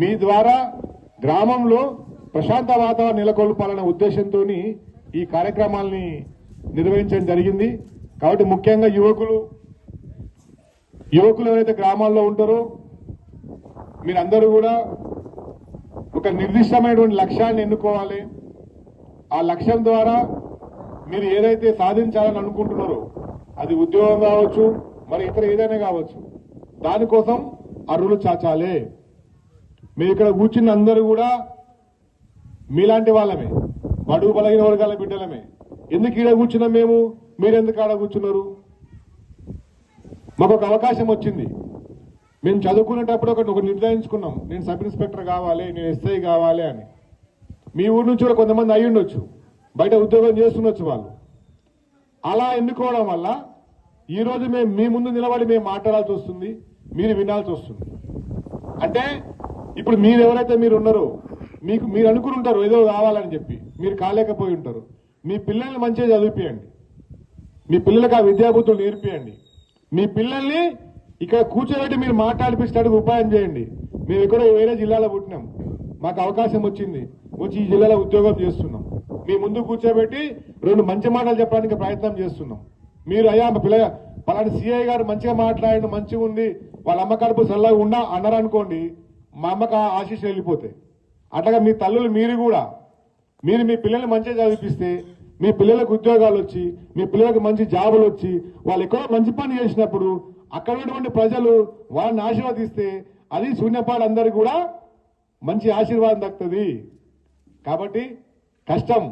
మీ ద్వారా గ్రామంలో ప్రశాంత వాతావరణం నెలకొల్పాలనే ఉద్దేశంతో ఈ కార్యక్రమాల్ని నిర్వహించడం జరిగింది. కాబట్టి ముఖ్యంగా యువకులు యువకులు ఎవరైతే గ్రామాల్లో ఉంటారో మీరందరూ కూడా ఒక నిర్దిష్టమైనటువంటి లక్ష్యాన్ని ఎన్నుకోవాలి. ఆ లక్ష్యం ద్వారా మీరు ఏదైతే సాధించాలని అనుకుంటున్నారో అది ఉద్యోగం కావచ్చు మరి ఇతర ఏదైనా కావచ్చు దానికోసం అర్రులు చాచాలే. మీరు ఇక్కడ కూర్చున్న అందరూ కూడా మీలాంటి వాళ్ళమే. బడుగు బలగిన వర్గాల బిడ్డలమే. ఎందుకు ఈడ కూర్చున్నాం మేము? మీరెందుకు ఆడ కూర్చున్నారు? మాకు ఒక అవకాశం వచ్చింది. మేము చదువుకునేటప్పుడు ఒకటి ఒక నిర్ణయించుకున్నాం. నేను సబ్ ఇన్స్పెక్టర్ కావాలి నేను ఎస్ఐ కావాలి అని. మీ ఊరు నుంచి కూడా కొంతమంది అయి ఉండొచ్చు. బయట ఉద్యోగం చేస్తుండొచ్చు వాళ్ళు. అలా ఎన్నుకోవడం వల్ల ఈరోజు మేము మీ ముందు నిలబడి మేము మాట్లాడాల్సి వస్తుంది మీరు వినాల్సి వస్తుంది. అంటే ఇప్పుడు మీరు ఎవరైతే మీరు ఉన్నారో మీకు మీరు అనుకుని ఉంటారు ఏదో కావాలని చెప్పి మీరు కాలేకపోయి ఉంటారు. మీ పిల్లల్ని మంచిగా చదివిపియండి. మీ పిల్లలకు ఆ విద్యాబుద్ధులు నేర్పియండి. మీ పిల్లల్ని ఇక్కడ కూర్చోబెట్టి మీరు మాట్లాడిపించడానికి ఉపాయం చేయండి. మేము ఎక్కడో వేరే జిల్లాలో పుట్టినాం. మాకు అవకాశం వచ్చింది. వచ్చి ఈ జిల్లాలో ఉద్యోగం చేస్తున్నాం. మీ ముందు కూర్చోబెట్టి రెండు మంచి మాటలు చెప్పడానికి ప్రయత్నం చేస్తున్నాం. మీరు అయ్యా మా పిల్ల పలాంటి సిఐ గారు మంచిగా మాట్లాడిన మంచిగా ఉంది వాళ్ళ అమ్మ కడుపు చల్లగా ఉండా అన్నారు అనుకోండి మా అమ్మకు ఆ ఆశీస్సులు వెళ్ళిపోతాయి. అట్లాగా మీ తల్లులు మీరు కూడా మీరు మీ పిల్లల్ని మంచిగా చదివిపిస్తే మీ పిల్లలకు ఉద్యోగాలు వచ్చి మీ పిల్లలకు మంచి జాబులు వచ్చి వాళ్ళు ఎక్కడో మంచి పని చేసినప్పుడు అక్కడ ఉన్నటువంటి ప్రజలు వాళ్ళని ఆశీర్వదిస్తే అది శూన్యపాడు అందరికీ కూడా మంచి ఆశీర్వాదం దక్కుతుంది. కాబట్టి కష్టం.